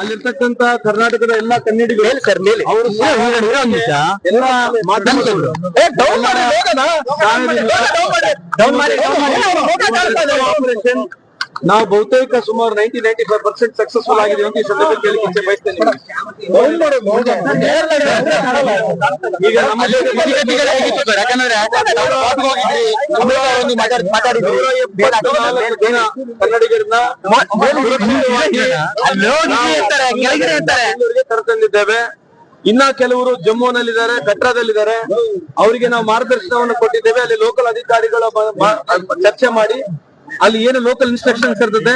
ಅಲ್ಲಿರ್ತಕ್ಕಂತ ಕರ್ನಾಟಕದ ಎಲ್ಲಾ ಕನ್ನಡಿಗರು ಹೇಳಿ ಸರ್ ಮೇಲೆ. ಅವರು ಎಲ್ಲ ಮಾಧ್ಯಮದವರು. ಆಪರೇಷನ್ ನಾವು ಬಹುತೇಕ ಸುಮಾರು ninety ninety five percent successful ಆಗಿದೆ ಅಂತ ಈ ಸಂದರ್ಭದಲ್ಲಿ ಕೇಳಿ ಇಚ್ಛೆ ಬಯಸ್ತೇನೆ. ಈಗ ಕನ್ನಡಿಗರನ್ನ ಇನ್ನ ಕೆಲವರು ಜಮ್ಮುನಲ್ಲಿದ್ದಾರೆ ಕಟ್ರಾದಲ್ಲಿದ್ದಾರೆ. ಅವರಿಗೆ ನಾವು ಮಾರ್ಗದರ್ಶನವನ್ನು ಕೊಟ್ಟಿದ್ದೇವೆ. ಅಲ್ಲಿ ಲೋಕಲ್ ಅಧಿಕಾರಿಗಳ ಚರ್ಚೆ ಮಾಡಿ ಅಲ್ಲಿ ಏನು ಲೋಕಲ್ ಇನ್ಸ್ಟ್ರಕ್ಷನ್ಸ್ ಇರ್ತದೆ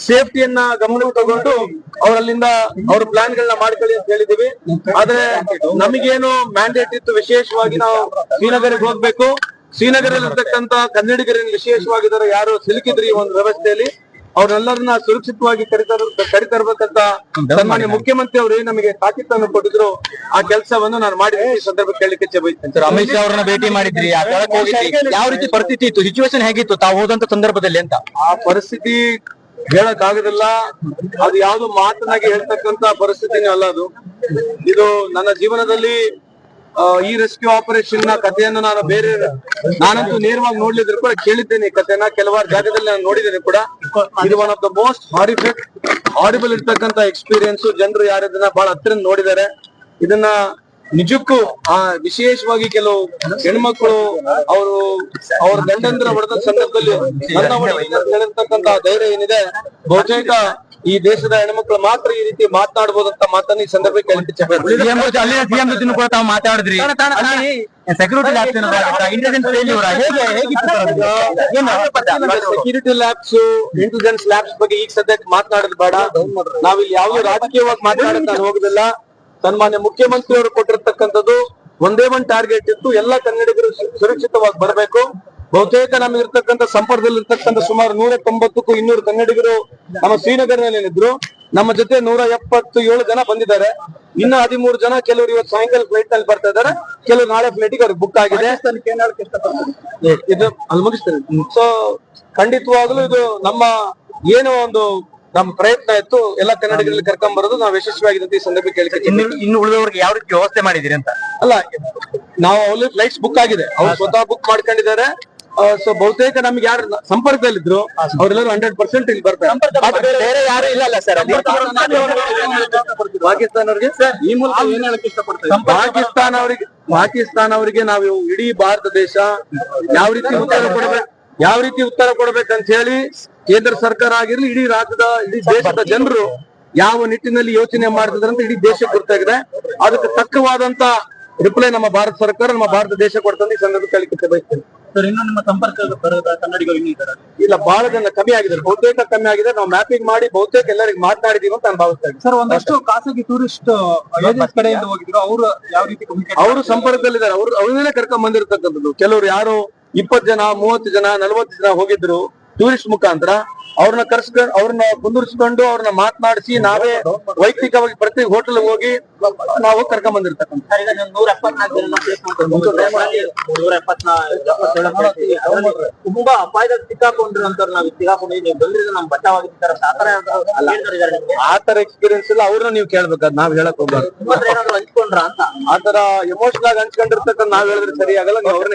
ಸೇಫ್ಟಿಯನ್ನ ಗಮನ ತಗೊಂಡು ಅವರಲ್ಲಿಂದ ಅವ್ರ ಪ್ಲಾನ್ ಗಳನ್ನ ಮಾಡ್ಕೊಳ್ಳಿ ಅಂತ ಹೇಳಿದೀವಿ ಆದ್ರೆ ನಮಗೇನು ಮ್ಯಾಂಡೇಟ್ ಇತ್ತು ವಿಶೇಷವಾಗಿ ನಾವು ಶ್ರೀನಗರಿಗೆ ಹೋಗ್ಬೇಕು. ಶ್ರೀನಗರಲ್ಲಿ ಇರ್ತಕ್ಕಂತ ಕನ್ನಡಿಗರನ್ನು ವಿಶೇಷವಾಗಿದ್ದಾರೆ ಯಾರು ಸಿಲುಕಿದ್ರಿ ಒಂದು ವ್ಯವಸ್ಥೆಯಲ್ಲಿ. ಅವ್ರನ್ನೆಲ್ಲರನ್ನ ಸುರಕ್ಷಿತವಾಗಿ ಕರಿತರ ಕರಿತರ್ಬೇಕಂತ ಸನ್ಮಾನ್ಯ ಮುಖ್ಯಮಂತ್ರಿ ಅವರು ನಮಗೆ ತಾಕೀತನ್ನು ಕೊಟ್ಟಿದ್ರು ಆ ಕೆಲಸವನ್ನು ನಾನು ಮಾಡಿ ಈ ಸಂದರ್ಭ ಕೇಳಲಿಕ್ಕೆ ಬಯಸ್ತೇನೆ. ಸರ್ ಅಮಿತ್ ಶಾ ಅವರನ್ನ ಭೇಟಿ ಮಾಡಿದ್ರಿ ಯಾವ ರೀತಿ ಪರಿಸ್ಥಿತಿ ಇತ್ತು? ಸಿಚುವೇಶನ್ ಹೇಗಿತ್ತು? ತಾವು ಹೋದಂತ ಸಂದರ್ಭದಲ್ಲಿ ಅಂತ. ಆ ಪರಿಸ್ಥಿತಿ ಹೇಳಕ್ ಆಗುದಿಲ್ಲ ಅದು ಯಾವ್ದು ಮಾತನಾಗಿ ಹೇಳ್ತಕ್ಕಂತ ಪರಿಸ್ಥಿತಿನೇ ಅಲ್ಲ ಅದು. ಇದು ನನ್ನ ಜೀವನದಲ್ಲಿ ಈ ರೆಸ್ಕ್ಯೂ ಆಪರೇಷನ್ನ ಕಥೆಯನ್ನು ನಾನು ಬೇರೆ ನಾನಂತೂ ನೇರವಾಗಿ ನೋಡ್ಲಿದ್ರು ಕೂಡ ಕೇಳಿದ್ದೇನೆ ಈ ಕಥೆನ. ಕೆಲವಾರು ಜಾಗದಲ್ಲಿ ನಾನು ನೋಡಿದ್ದೇನೆ ಕೂಡ. ಇದು one of the most horrific horrible ಇರ್ತಕ್ಕಂತ ಎಕ್ಸ್ಪೀರಿಯನ್ಸ್ ಜನರು ಯಾರು ಇದನ್ನ ಬಹಳ ಹತ್ತಿರ ನೋಡಿದ್ದಾರೆ ಇದನ್ನ ನಿಜಕ್ಕೂ, ಆ, ವಿಶೇಷವಾಗಿ ಕೆಲವು ಹೆಣ್ಮಕ್ಳು, ಅವರು, ಅವ್ರ ಗಂಡಂದ್ರ ಹೊಡೆದ ಸಂದರ್ಭದಲ್ಲಿ ನನ್ನ ಧೈರ್ಯ ಏನಿದೆ. ಬಹುತೇಕ ಈ ದೇಶದ ಹೆಣ್ಮಕ್ಳು ಮಾತ್ರ ಈ ರೀತಿ ಮಾತನಾಡಬಹುದಂತ ಮಾತನ್ನ ಈ ಸಂದರ್ಭಕ್ಕೆ ಮಾತಾಡಿದ್ರಿ. ಸೆಕ್ಯೂರಿಟಿ ಲ್ಯಾಬ್ಸ್ ಇಂಟೆಲಿಜೆನ್ಸ್ ಲ್ಯಾಬ್ಸ್ ಬಗ್ಗೆ ಈಗ ಸದ್ಯಕ್ಕೆ ಮಾತನಾಡೋದು ಬೇಡ. ನಾವಿಲ್ಲಿ ಯಾವುದೇ ರಾಜಕೀಯವಾಗಿ ಮಾತನಾಡಕ್ ನಾನು ಹೋಗುದಿಲ್ಲ. ಸನ್ಮಾನ್ಯ ಮುಖ್ಯಮಂತ್ರಿ ಅವರು ಕೊಟ್ಟಿರ್ತಕ್ಕಂಥದ್ದು ಒಂದೇ ಒಂದು ಟಾರ್ಗೆಟ್ ಇತ್ತು. ಎಲ್ಲ ಕನ್ನಡಿಗರು ಸುರಕ್ಷಿತವಾಗಿ ಬರಬೇಕು. ಬಹುತೇಕ ನಮಗಿರ್ತಕ್ಕಂಥ ಸಂಪರ್ಕದಲ್ಲಿ ಇರ್ತಕ್ಕಂಥ ಸುಮಾರು ನೂರ ತೊಂಬತ್ತಕ್ಕೂ ಇನ್ನೂರು ಕನ್ನಡಿಗರು ನಮ್ಮ ಶ್ರೀನಗರನಲ್ಲಿ ಏನಿದ್ರು ನಮ್ಮ ಜೊತೆ ನೂರ ಎಪ್ಪತ್ತು ಏಳು ಜನ ಬಂದಿದ್ದಾರೆ. ಇನ್ನು ಹದಿಮೂರು ಜನ ಕೆಲವರು ಇವತ್ತು ಸಾಯಂಕಾಲ ಫ್ಲೈಟ್ನಲ್ಲಿ ಬರ್ತಾ ಇದ್ದಾರೆ. ಕೆಲವರು ನಾಳೆ ಫ್ಲೈಟ್ ಅವ್ರಿಗೆ ಬುಕ್ ಆಗಿದೆ. ಇದು ಅಲ್ಲಿ ಮುಗಿಸ್ತೇನೆ. ಸೊ ಖಂಡಿತವಾಗ್ಲೂ ಇದು ನಮ್ಮ ಏನೋ ಒಂದು ನಮ್ಮ ಪ್ರಯತ್ನ ಇತ್ತು. ಎಲ್ಲ ಕನ್ನಡಿಗರಲ್ಲಿ ಕರ್ಕೊಂಡ್ ಬರೋದು ನಾವು ಯಶಸ್ವಿಯಾಗಿದೆ ಅಂತ ಈ ಸಂದರ್ಭ ಕೇಳಿಕೆ ಇನ್ನು ಇನ್ನು ಉಳಿದವರಿಗೆ ಯಾವ ರೀತಿ ವ್ಯವಸ್ಥೆ ಮಾಡಿದಿರಿ ಅಂತ? ಅಲ್ಲ ನಾವು ಅಲ್ಲಿ ಫ್ಲೈಟ್ಸ್ ಬುಕ್ ಆಗಿದೆ. ಅವ್ರು ಸ್ವತಃ ಬುಕ್ ಮಾಡ್ಕೊಂಡಿದ್ದಾರೆ. ಸೊ ಬಹುತೇಕ ನಮ್ಗೆ ಯಾರು ಸಂಪರ್ಕದಲ್ಲಿದ್ರು ಅವರೆಲ್ಲರೂ ಹಂಡ್ರೆಡ್ ಪರ್ಸೆಂಟ್ ಇಲ್ಲಿ ಬರ್ತಾರೆ. ಬೇರೆ ಯಾರು ಇಲ್ಲ ಅಲ್ಲ ಸರ್. ಪಾಕಿಸ್ತಾನ ಅವರಿಗೆ ಈ ಮೂಲಕ ಏನ್ ಹೇಳಕ್ ಇಷ್ಟಪಡ್ತಾರೆ ಪಾಕಿಸ್ತಾನ ಅವರಿಗೆ ಪಾಕಿಸ್ತಾನ ಅವರಿಗೆ ನಾವು ಇಡೀ ಭಾರತ ದೇಶ ಯಾವ ರೀತಿ ಉತ್ತರ ಕೊಡಬೇಕು ಯಾವ ರೀತಿ ಉತ್ತರ ಕೊಡ್ಬೇಕಂತ ಹೇಳಿ ಕೇಂದ್ರ ಸರ್ಕಾರ ಆಗಿರ್ಲಿ ಇಡೀ ರಾಜ್ಯದ ಇಡೀ ದೇಶದ ಜನರು ಯಾವ ನಿಟ್ಟಿನಲ್ಲಿ ಯೋಚನೆ ಮಾಡ್ತಿದ್ರಂತ ಅಂತ ಇಡೀ ದೇಶಕ್ಕೆ ಗೊತ್ತಾಗಿದೆ. ಅದಕ್ಕೆ ತಕ್ಕವಾದಂತ ರಿಪ್ಲೈ ನಮ್ಮ ಭಾರತ ಸರ್ಕಾರ ನಮ್ಮ ಭಾರತ ದೇಶ ಕೊಡ್ತಂತ ಈ ಸಂದರ್ಭ ಕೇಳಿಕೆ ಬಯಸ್ತೇನೆ ಸರ್ ಇನ್ನೂ ನಿಮ್ಮ ಸಂಪರ್ಕ ಬರದ? ಕನ್ನಡಿಗರು ಇನ್ನೂ ಇದ್ದಾರೆ? ಇಲ್ಲ ಬಹಳ ಜನ ಕಮ್ಮಿ ಆಗಿದ್ದಾರೆ ಬಹುತೇಕ ಕಮ್ಮಿ ಆಗಿದೆ. ನಾವು ಮ್ಯಾಪಿಂಗ್ ಮಾಡಿ ಬಹುತೇಕ ಎಲ್ಲರಿಗೆ ಮಾತನಾಡಿದೀವಿ ಅಂತ ನಾನು ಭಾವಿಸ್ತಾ ಇದ್ದೀನಿ ಸರ್ ಒಂದಷ್ಟು ಖಾಸಗಿ ಟೂರಿಸ್ಟ್ ಏಜೆನ್ಸ್ ಕಡೆಯಿಂದ ಹೋಗಿದ್ರು. ಅವರು ಯಾವ ರೀತಿ ಅವರು ಸಂಪರ್ಕದಲ್ಲಿದ್ದಾರೆ. ಅವ್ರು ಅವ್ರನ್ನೇ ಕರ್ಕೊಂಡ್ ಬಂದಿರತಕ್ಕಂಥದ್ದು ಕೆಲವರು ಯಾರು ಇಪ್ಪತ್ತು ಜನ ಮೂವತ್ತು ಜನ ನಲವತ್ತು ಜನ ಹೋಗಿದ್ರು. ಟೂರಿಸ್ಟ್ ಮುಖಾಂತರ ಅವ್ರನ್ನ ಕರ್ಸ್ಕೊಂಡು ಅವ್ರನ್ನ ಕುಂದಿರ್ಸ್ಕೊಂಡು ಅವ್ರನ್ನ ಮಾತನಾಡಿಸಿ ನಾವೇ ವೈಯಕ್ತಿಕವಾಗಿ ಪ್ರತಿ ಹೋಟೆಲ್ ಹೋಗಿ ನಾವು ಕರ್ಕೊಂಡ್ ಬಂದಿರ್ತಕ್ಕಂಥ ತುಂಬಾ ಅಪಾಯದಲ್ಲಿ ಸಿಕ್ಕಾಕೊಂಡಿರುವಂತವ್ರು ನಾವು ಸಿಕ್ಕಾಕೊಂಡಿದ್ದೀವಿ. ನೀವು ಬಂದ್ರಿಂದ ನಮ್ ಬಚಾವಾಗಿರ್ತಾರೆ ಆತರ ಆತರ ಎಕ್ಸ್ಪೀರಿಯನ್ಸ್ ಇಲ್ಲ ಅವ್ರನ್ನ ನೀವು ಕೇಳ್ಬೇಕಾದ್ ನಾವ್ ಹೇಳಕ್ ಹೋಗ್ಬಾರ್ದು. ಹಂಚ್ಕೊಂಡ್ರ ಅಂತ? ಆತರ ಎಮೋಷನಲ್ ಆಗಿ ಹಂಚ್ಕೊಂಡಿರ್ತಕ್ಕಂಥ ನಾವ್ ಹೇಳಿದ್ರೆ ಸರಿ ಆಗಲ್ಲ ನೀವು ಅವ್ರನ್ನ